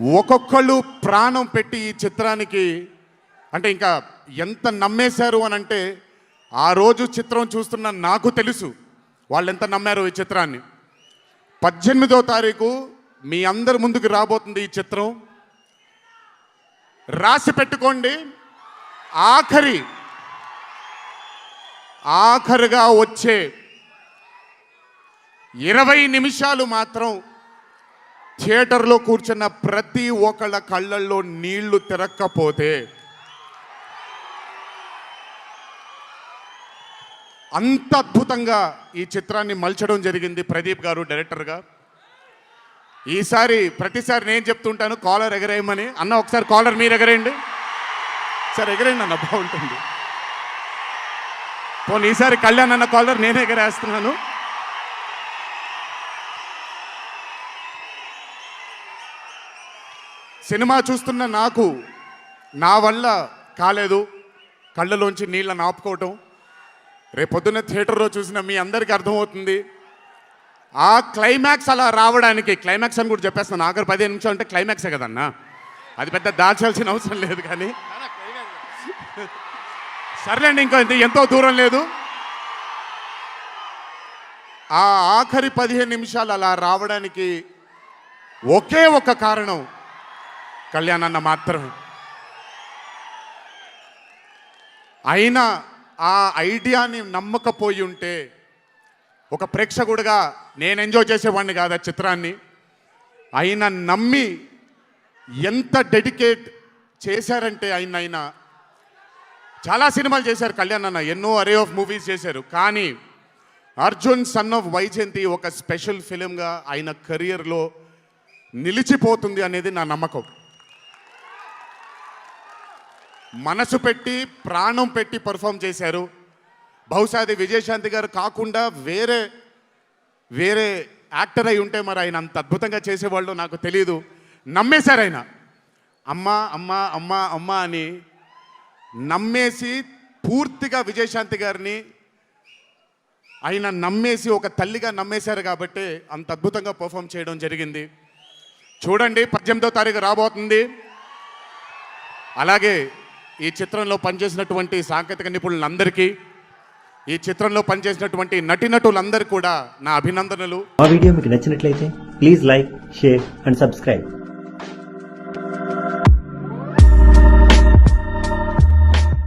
ఒక్కొక్కళ్ళు ప్రాణం పెట్టి ఈ చిత్రానికి అంటే ఇంకా ఎంత నమ్మేశారు అని అంటే ఆ రోజు చిత్రం చూస్తున్న నాకు తెలుసు. వాళ్ళు ఎంత నమ్మారు ఈ చిత్రాన్ని. పద్దెనిమిదో తారీఖు మీ అందరి ముందుకు రాబోతుంది ఈ చిత్రం. రాసి పెట్టుకోండి. ఆఖరి. ఆఖరుగా వచ్చే ఇరవై నిమిషాలు మాత్రం థియేటర్లో కూర్చున్న ప్రతి ఒక్కళ్ళ కళ్ళల్లో నీళ్ళు తిరక్కపోతే అంత అద్భుతంగా ఈ చిత్రాన్ని మలచడం జరిగింది ప్రదీప్ గారు డైరెక్టర్గా. ఈసారి ప్రతిసారి నేను చెప్తుంటాను కాలర్ ఎగరేయమని. అన్న ఒకసారి కాలర్ మీరు ఎగరేయండి. సార్ ఎగరేయండి అన్న బాగుంటుంది. పోనీ ఈసారి కళ్యాణ్ అన్న కాలర్ నేనే ఎగరేస్తున్నాను. సినిమా చూస్తున్న నాకు నా వల్ల కాలేదు. కళ్ళలోంచి నీళ్ళని ఆపుకోవటం. రేపొద్దున థియేటర్లో చూసిన మీ అందరికీ అర్థమవుతుంది. ఆ క్లైమాక్స్ అలా రావడానికి క్లైమాక్స్ అని కూడా చెప్పేస్తాను. ఆఖరి పదిహేను నిమిషాలు అంటే క్లైమాక్సే కదన్నా. అది పెద్ద దాచాల్సిన అవసరం లేదు కానీ. సర్లేండి ఇంకో ఎంతో దూరం లేదు. ఆ ఆఖరి పదిహేను నిమిషాలు అలా రావడానికి ఒకే ఒక కారణం. కళ్యాణ్ అన్న మాత్రమే. అయినా ఆ ఐడియాని నమ్మకపోయి ఉంటే ఒక ప్రేక్షకుడిగా నేను ఎంజాయ్ చేసేవాడిని కాదు ఆ చిత్రాన్ని. ఆయన నమ్మి ఎంత డెడికేట్ చేశారంటే ఆయన ఆయన చాలా సినిమాలు చేశారు కళ్యాణ్ అన్న ఎన్నో అరే ఆఫ్ మూవీస్ చేశారు. కానీ అర్జున్ సన్ ఆఫ్ వైజయంతి ఒక స్పెషల్ ఫిలింగా ఆయన కెరియర్లో నిలిచిపోతుంది అనేది నా నమ్మకం. మనసు పెట్టి ప్రాణం పెట్టి పర్ఫామ్ చేశారు. బహుశా అది విజయశాంతి గారు కాకుండా వేరే వేరే యాక్టర్ అయి ఉంటే మరి ఆయన అంత అద్భుతంగా చేసేవాళ్ళు నాకు తెలియదు నమ్మేశారు ఆయన. అమ్మ అమ్మ అమ్మ అమ్మ అని నమ్మేసి పూర్తిగా విజయశాంతి గారిని ఆయన నమ్మేసి ఒక తల్లిగా నమ్మేశారు కాబట్టి అంత అద్భుతంగా పర్ఫామ్ చేయడం జరిగింది. చూడండి పద్దెనిమిదో తారీఖు రాబోతుంది. అలాగే ఈ చిత్రంలో పనిచేసినటువంటి సాంకేతిక నిపుణులందరికీ ఈ చిత్రంలో పనిచేసినటువంటి నటీనటులందరికీ కూడా నా అభినందనలు. మా వీడియో మీకు నచ్చినట్లయితే please like share and subscribe.